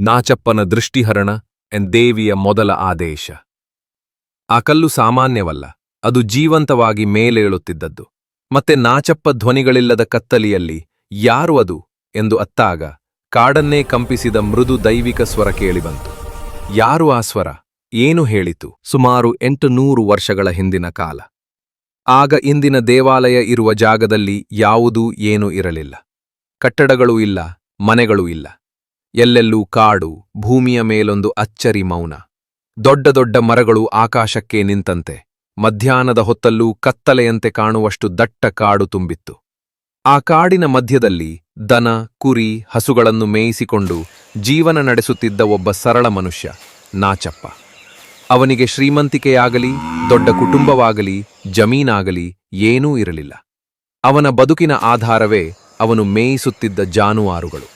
ನಾಚಪ್ಪನ ದೃಷ್ಟಿಹರಣ N ದೇವಿಯ ಮೊದಲ ಆದೇಶ. ಆ ಕಲ್ಲು ಸಾಮಾನ್ಯವಲ್ಲ, ಅದು ಜೀವಂತವಾಗಿ ಮೇಲೇಳುತ್ತಿದ್ದದ್ದು. ಮತ್ತೆ ನಾಚಪ್ಪ ಧ್ವನಿಗಳಿಲ್ಲದ ಕತ್ತಲಿಯಲ್ಲಿ ಯಾರು ಅದು ಎಂದು ಅತ್ತಾಗ ಕಾಡನ್ನೇ ಕಂಪಿಸಿದ ಮೃದು ದೈವಿಕ ಸ್ವರ ಕೇಳಿಬಂತು. ಯಾರು ಆ ಸ್ವರ? ಏನು ಹೇಳಿತು? ಸುಮಾರು ಎಂಟು ನೂರು ವರ್ಷಗಳ ಹಿಂದಿನ ಕಾಲ. ಆಗ ಇಂದಿನ ದೇವಾಲಯ ಇರುವ ಜಾಗದಲ್ಲಿ ಯಾವುದೂ ಏನೂ ಇರಲಿಲ್ಲ. ಕಟ್ಟಡಗಳೂ ಇಲ್ಲ, ಮನೆಗಳೂ ಇಲ್ಲ. ಎಲ್ಲೆಲ್ಲೂ ಕಾಡು, ಭೂಮಿಯ ಮೇಲೊಂದು ಅಚ್ಚರಿ ಮೌನ. ದೊಡ್ಡ ದೊಡ್ಡ ಮರಗಳು ಆಕಾಶಕ್ಕೆ ನಿಂತಂತೆ. ಮಧ್ಯಾಹ್ನದ ಹೊತ್ತಲ್ಲೂ ಕತ್ತಲೆಯಂತೆ ಕಾಣುವಷ್ಟು ದಟ್ಟ ಕಾಡು ತುಂಬಿತ್ತು. ಆ ಕಾಡಿನ ಮಧ್ಯದಲ್ಲಿ ದನ, ಕುರಿ, ಹಸುಗಳನ್ನು ಮೇಯಿಸಿಕೊಂಡು ಜೀವನ ನಡೆಸುತ್ತಿದ್ದ ಒಬ್ಬ ಸರಳ ಮನುಷ್ಯ, ನಾಚಪ್ಪ. ಅವನಿಗೆ ಶ್ರೀಮಂತಿಕೆಯಾಗಲಿ, ದೊಡ್ಡ ಕುಟುಂಬವಾಗಲಿ, ಜಮೀನಾಗಲಿ ಏನೂ ಇರಲಿಲ್ಲ. ಅವನ ಬದುಕಿನ ಆಧಾರವೇ ಅವನು ಮೇಯಿಸುತ್ತಿದ್ದ ಜಾನುವಾರುಗಳು.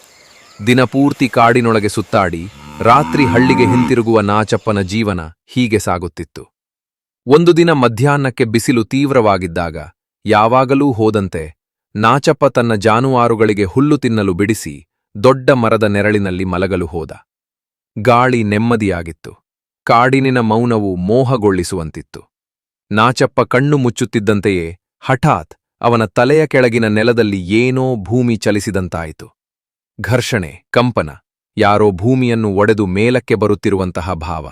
ದಿನಪೂರ್ತಿ ಕಾಡಿನೊಳಗೆ ಸುತ್ತಾಡಿ ರಾತ್ರಿ ಹಳ್ಳಿಗೆ ಹಿಂತಿರುಗುವ ನಾಚಪ್ಪನ ಜೀವನ ಹೀಗೆ ಸಾಗುತ್ತಿತ್ತು. ಒಂದು ದಿನ ಮಧ್ಯಾಹ್ನಕ್ಕೆ ಬಿಸಿಲು ತೀವ್ರವಾಗಿದ್ದಾಗ ಯಾವಾಗಲೂ ಹೋದಂತೆ ನಾಚಪ್ಪ ತನ್ನ ಜಾನುವಾರುಗಳಿಗೆ ಹುಲ್ಲು ತಿನ್ನಲು ಬಿಡಿಸಿ ದೊಡ್ಡ ಮರದ ನೆರಳಿನಲ್ಲಿ ಮಲಗಲು ಹೋದ. ಗಾಳಿ ನೆಮ್ಮದಿಯಾಗಿತ್ತು. ಕಾಡಿನಿನ ಮೌನವು ಮೋಹಗೊಳ್ಳಿಸುವಂತಿತ್ತು. ನಾಚಪ್ಪ ಕಣ್ಣು ಮುಚ್ಚುತ್ತಿದ್ದಂತೆಯೇ ಹಠಾತ್ ಅವನ ತಲೆಯ ಕೆಳಗಿನ ನೆಲದಲ್ಲಿ ಏನೋ ಭೂಮಿ ಚಲಿಸಿದಂತಾಯಿತು. ಘರ್ಷಣೆ, ಕಂಪನ, ಯಾರೋ ಭೂಮಿಯನ್ನು ಒಡೆದು ಮೇಲಕ್ಕೆ ಬರುತ್ತಿರುವಂತಹ ಭಾವ.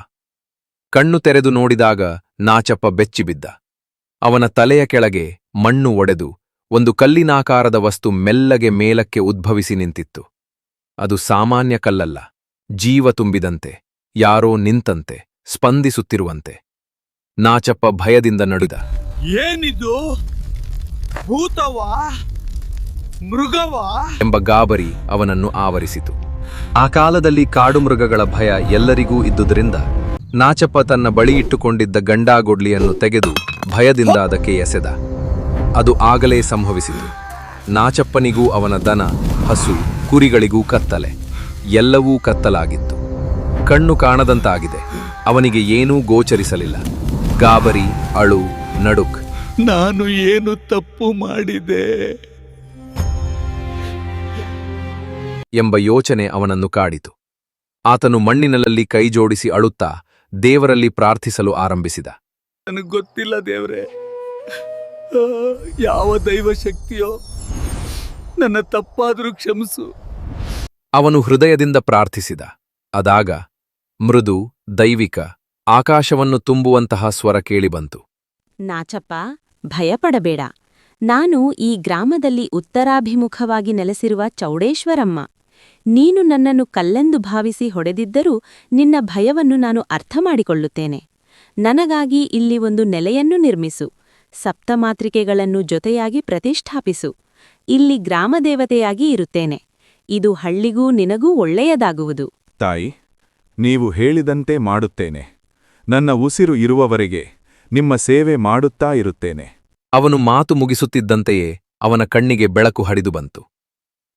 ಕಣ್ಣು ತೆರೆದು ನೋಡಿದಾಗ ನಾಚಪ್ಪ ಬೆಚ್ಚಿಬಿದ್ದ. ಅವನ ತಲೆಯ ಕೆಳಗೆ ಮಣ್ಣು ಒಡೆದು ಒಂದು ಕಲ್ಲಿನಾಕಾರದ ವಸ್ತು ಮೆಲ್ಲಗೆ ಮೇಲಕ್ಕೆ ಉದ್ಭವಿಸಿ ನಿಂತಿತ್ತು. ಅದು ಸಾಮಾನ್ಯ ಕಲ್ಲಲ್ಲ, ಜೀವ ತುಂಬಿದಂತೆ, ಯಾರೋ ನಿಂತಂತೆ, ಸ್ಪಂದಿಸುತ್ತಿರುವಂತೆ. ನಾಚಪ್ಪ ಭಯದಿಂದ ನಡುದ. ಏನಿದು? ಭೂತವಾ? ಮೃಗವಾ? ಎಂಬ ಗಾಬರಿ ಅವನನ್ನು ಆವರಿಸಿತು. ಆ ಕಾಲದಲ್ಲಿ ಕಾಡು ಮೃಗಗಳ ಭಯ ಎಲ್ಲರಿಗೂ ಇದ್ದುದರಿಂದ ನಾಚಪ್ಪ ತನ್ನ ಬಳಿ ಇಟ್ಟುಕೊಂಡಿದ್ದ ಗಂಡಾಗೊಡ್ಲಿಯನ್ನು ತೆಗೆದು ಭಯದಿಂದ ಅದಕ್ಕೆ ಎಸೆದ ಅದು ಆಗಲೇ ಸಂಭವಿಸಿತು. ನಾಚಪ್ಪನಿಗೂ ಅವನ ದನ ಹಸು ಕುರಿಗಳಿಗೂ ಕತ್ತಲೆ. ಎಲ್ಲವೂ ಕತ್ತಲಾಗಿತ್ತು. ಕಣ್ಣು ಕಾಣದಂತಾಗಿದೆ. ಅವನಿಗೆ ಏನೂ ಗೋಚರಿಸಲಿಲ್ಲ. ಗಾಬರಿ ಅಳು ನಡುಕ್. ನಾನು ಏನು ತಪ್ಪು ಮಾಡಿದೆ? ಎಂಬ ಯೋಚನೆ ಅವನನ್ನು ಕಾಡಿತು. ಆತನು ಮಣ್ಣಿನಲ್ಲಿ ಕೈಜೋಡಿಸಿ ಅಳುತ್ತಾ ದೇವರಲ್ಲಿ ಪ್ರಾರ್ಥಿಸಲು ಆರಂಭಿಸಿದ. ನನಗೆ ಗೊತ್ತಿಲ್ಲ ದೇವರೇ. ಯಾವ ದೈವ ಶಕ್ತಿಯೋ. ನನ್ನ ತಪ್ಪಾದರೂ ಕ್ಷಮಿಸು. ಅವನು ಹೃದಯದಿಂದ ಪ್ರಾರ್ಥಿಸಿದ. ಅದಾಗ ಮೃದು ದೈವಿಕ ಆಕಾಶವನ್ನು ತುಂಬುವಂತಹ ಸ್ವರ ಕೇಳಿಬಂತು ನಾಚಪ್ಪ ಭಯಪಡಬೇಡ. ನಾನು ಈ ಗ್ರಾಮದಲ್ಲಿ ಉತ್ತರಾಭಿಮುಖವಾಗಿ ನೆಲೆಸಿರುವ ಚೌಡೇಶ್ವರಮ್ಮ. ನೀನು ನನ್ನನ್ನು ಕಲ್ಲೆಂದು ಭಾವಿಸಿ ಹೊಡೆದಿದ್ದರೂ ನಿನ್ನ ಭಯವನ್ನು ನಾನು ಅರ್ಥ ಮಾಡಿಕೊಳ್ಳುತ್ತೇನೆ ನನಗಾಗಿ ಇಲ್ಲಿ ಒಂದು ನೆಲೆಯನ್ನು ನಿರ್ಮಿಸು. ಸಪ್ತಮಾತ್ರಿಕೆಗಳನ್ನು ಜೊತೆಯಾಗಿ ಪ್ರತಿಷ್ಠಾಪಿಸು. ಇಲ್ಲಿ ಗ್ರಾಮದೇವತೆಯಾಗಿ ಇರುತ್ತೇನೆ. ಇದು ಹಳ್ಳಿಗೂ ನಿನಗೂ ಒಳ್ಳೆಯದಾಗುವುದು. ತಾಯಿ ನೀವು ಹೇಳಿದಂತೆ ಮಾಡುತ್ತೇನೆ. ನನ್ನ ಉಸಿರು ಇರುವವರೆಗೆ ನಿಮ್ಮ ಸೇವೆ ಮಾಡುತ್ತಾ ಇರುತ್ತೇನೆ. ಅವನು ಮಾತು ಮುಗಿಸುತ್ತಿದ್ದಂತೆಯೇ ಅವನ ಕಣ್ಣಿಗೆ ಬೆಳಕು ಹಡಿದು ಬಂತು.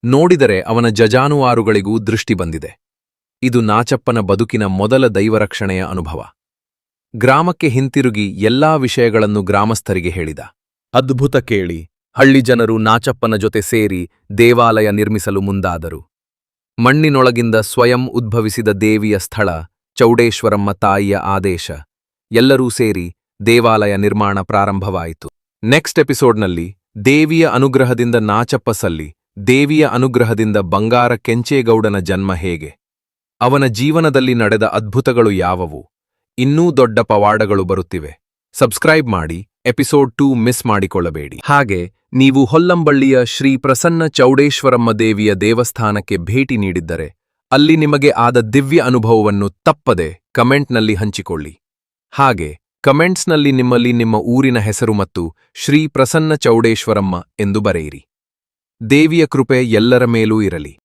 ನೋಡಿದರೆ ಅವನ ಜಜಾನುವಾರುಗಳಿಗೂ ದೃಷ್ಟಿ ಬಂದಿದೆ. ಇದು ನಾಚಪ್ಪನ ಬದುಕಿನ ಮೊದಲ ದೈವರಕ್ಷಣೆಯ ಅನುಭವ. ಗ್ರಾಮಕ್ಕೆ ಹಿಂತಿರುಗಿ ಎಲ್ಲಾ ವಿಷಯಗಳನ್ನು ಗ್ರಾಮಸ್ಥರಿಗೆ ಹೇಳಿದ. ಅದ್ಭುತ ಕೇಳಿ, ಹಳ್ಳಿ ಜನರು ನಾಚಪ್ಪನ ಜೊತೆ ಸೇರಿ ದೇವಾಲಯ ನಿರ್ಮಿಸಲು ಮುಂದಾದರು. ಮಣ್ಣಿನೊಳಗಿಂದ ಸ್ವಯಂ ಉದ್ಭವಿಸಿದ ದೇವಿಯ ಸ್ಥಳ, ಚೌಡೇಶ್ವರಮ್ಮ ತಾಯಿಯ ಆದೇಶ, ಎಲ್ಲರೂ ಸೇರಿ ದೇವಾಲಯ ನಿರ್ಮಾಣ ಪ್ರಾರಂಭವಾಯಿತು. ನೆಕ್ಸ್ಟ್ ಎಪಿಸೋಡ್ನಲ್ಲಿ ದೇವಿಯ ಅನುಗ್ರಹದಿಂದ ನಾಚಪ್ಪ ಸಲ್ಲಿ ದೇವಿಯ ಅನುಗ್ರಹದಿಂದ ಬಂಗಾರ ಕೆಂಚೇಗೌಡನ ಜನ್ಮ ಹೇಗೆ? ಅವನ ಜೀವನದಲ್ಲಿ ನಡೆದ ಅದ್ಭುತಗಳು ಯಾವುವು? ಇನ್ನೂ ದೊಡ್ಡ ಪವಾಡಗಳು ಬರುತ್ತಿವೆ. ಸಬ್ಸ್ಕ್ರೈಬ್ ಮಾಡಿ, ಎಪಿಸೋಡ್ ಟೂ ಮಿಸ್ ಮಾಡಿಕೊಳ್ಳಬೇಡಿ. ಹಾಗೆ, ನೀವು ಹೊಲ್ಲಂಬಳ್ಳಿಯ ಶ್ರೀ ಪ್ರಸನ್ನ ಚೌಡೇಶ್ವರಮ್ಮ ದೇವಿಯ ದೇವಸ್ಥಾನಕ್ಕೆ ಭೇಟಿ ನೀಡಿದ್ದರೆ, ಅಲ್ಲಿ ನಿಮಗೆ ಆದ ದಿವ್ಯ ಅನುಭವವನ್ನು ತಪ್ಪದೆ ಕಮೆಂಟ್ನಲ್ಲಿ ಹಂಚಿಕೊಳ್ಳಿ. ಹಾಗೆ, ಕಮೆಂಟ್ಸ್ನಲ್ಲಿ ನಿಮ್ಮಲ್ಲಿ ನಿಮ್ಮ ಊರಿನ ಹೆಸರು ಮತ್ತು ಶ್ರೀ ಪ್ರಸನ್ನ ಚೌಡೇಶ್ವರಮ್ಮ ಎಂದು ಬರೆಯಿರಿ. ದೇವಿಯ ಕೃಪೆ ಎಲ್ಲರ ಮೇಲೂ ಇರಲಿ.